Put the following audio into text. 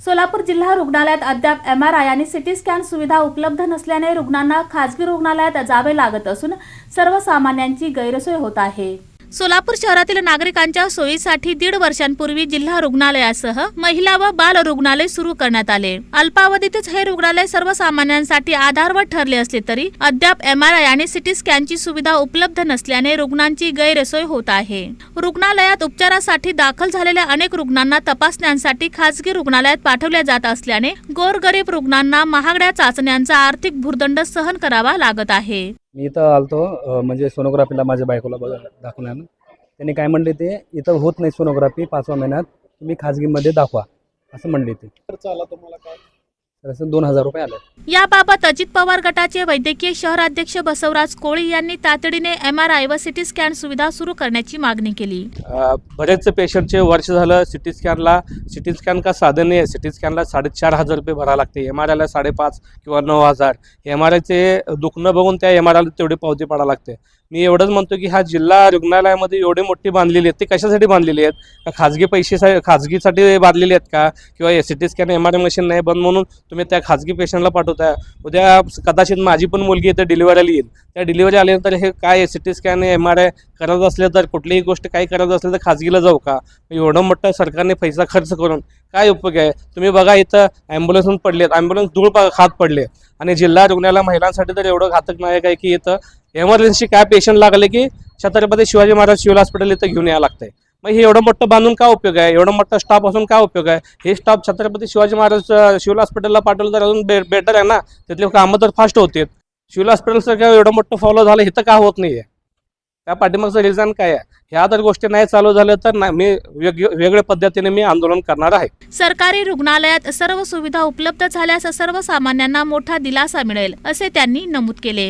सोलापूर जिल्हा रुग्णालयात अद्याप एम आर आय आणि सिटी स्कॅन सुविधा उपलब्ध नसल्याने रुग्णांना खाजगी रुग्णालयात जावे लागत असून सर्वसामान्यांची गैरसोय होत आहे. सोलापूर शहरातील नागरिकांच्या सोयीसाठी दीड वर्षांपूर्वी जिल्हा रुग्णालयासह महिला व बाल रुग्णालय सुरू करण्यात आले. अल्पावधीतच हे रुग्णालय सर्वसामान्यांसाठी आधारवत ठरले असले तरी अद्याप एम आर आय आणि सिटी स्कॅनची सुविधा उपलब्ध नसल्याने रुग्णांची गैरसोय होत आहे. रुग्णालयात उपचारासाठी दाखल झालेल्या अनेक रुग्णांना तपासण्यांसाठी खासगी रुग्णालयात पाठवले जात असल्याने गोरगरीब रुग्णांना महागड्या चाचण्यांचा आर्थिक भूर्दंड सहन करावा लागत आहे. मी इथं आलतो म्हणजे सोनोग्राफीला माझ्या बायकोला बघ दाखवल्यानं त्यांनी काय म्हणले ते इथं होत नाही सोनोग्राफी पाचव्या महिन्यात तुम्ही खाजगीमध्ये दाखवा असं म्हणले ते. खर्च आला तुम्हाला काय? असं दोन हजार रुपये आले याबाबत अजित पवार गटाचे वैद्यकीय शहराध्यक्ष बसवराज कोळी यांनी तातडीने एम आर आय व सिटी स्कॅन सुविधा सुरू करण्याची मागणी केली. अ, बरेचसे पेशंटचे वर्ष झालं सी टी स्कॅनला. सी टी स्कॅन का साधन नाही आहे. सी टी स्कॅनला साडेचार हजार रुपये भरावं लागते. एम आर आयला साडेपाच किंवा नऊ हजार. एम आर आयचे दुखणं बघून त्या एम आर आयला तेवढी पावती पाडावं लागते. मी एवढंच म्हणतो की हा जिल्हा रुग्णालयामध्ये एवढी मोठी बांधलेली आहेत ते कशासाठी बांधलेली आहेत? का खाजगी पैसे खाजगीसाठी बांधलेली आहेत का? किंवा C T scan M R I machine नाही बंद म्हणून तुम्ही त्या खाजगी पेशंटला पाठवताय. उद्या कदाचित माझी पण मुलगी इथे डिलिव्हरीला येईल. त्या डिलिव्हरी आल्यानंतर हे काय C T scan M R I करत असले तर कुठलीही गोष्ट काही करत असले तर खाजगीला जाऊ का? एवढं मोठं सरकारने पैसा खर्च करून काय उपयोग आहे? तुम्ही बघा इथं ॲम्ब्युलन्स पडलेत. ॲम्ब्युलन्स धूळ खात पडले. आणि जिल्हा रुग्णालय महिलांसाठी तर एवढं घातक नाही आहे की इथं एमर्जन्सी काय पेशंट लागले की छत्रपती शिवाजी महाराज सिव्हिल हॉस्पिटल इथं घेऊन यावं लागतंय. मग हे एवढं मोठं बांधून काय उपयोग आहे? एवढं मोठं स्टाफ असून काय उपयोग आहे? हे स्टाफ छत्रपती शिवाजी महाराज शिवला हॉस्पिटलला पाठवलं तर अजून बे बेटर आहे ना? तिथले कामं तर फास्ट होते शिवला हॉस्पिटलसारखं एवढं मोठं फॉलो झालं इथं का होत नाही आहे त्या पाठिंबाचं रिझन काय आहे? ह्या जर गोष्टी नाही चालू झाल्या तर ना मी वेग वेगळ्या पद्धतीने मी आंदोलन करणार आहे. सरकारी रुग्णालयात सर्व सुविधा उपलब्ध झाल्यास सर्वसामान्यांना मोठा दिलासा मिळेल असे त्यांनी नमूद केले.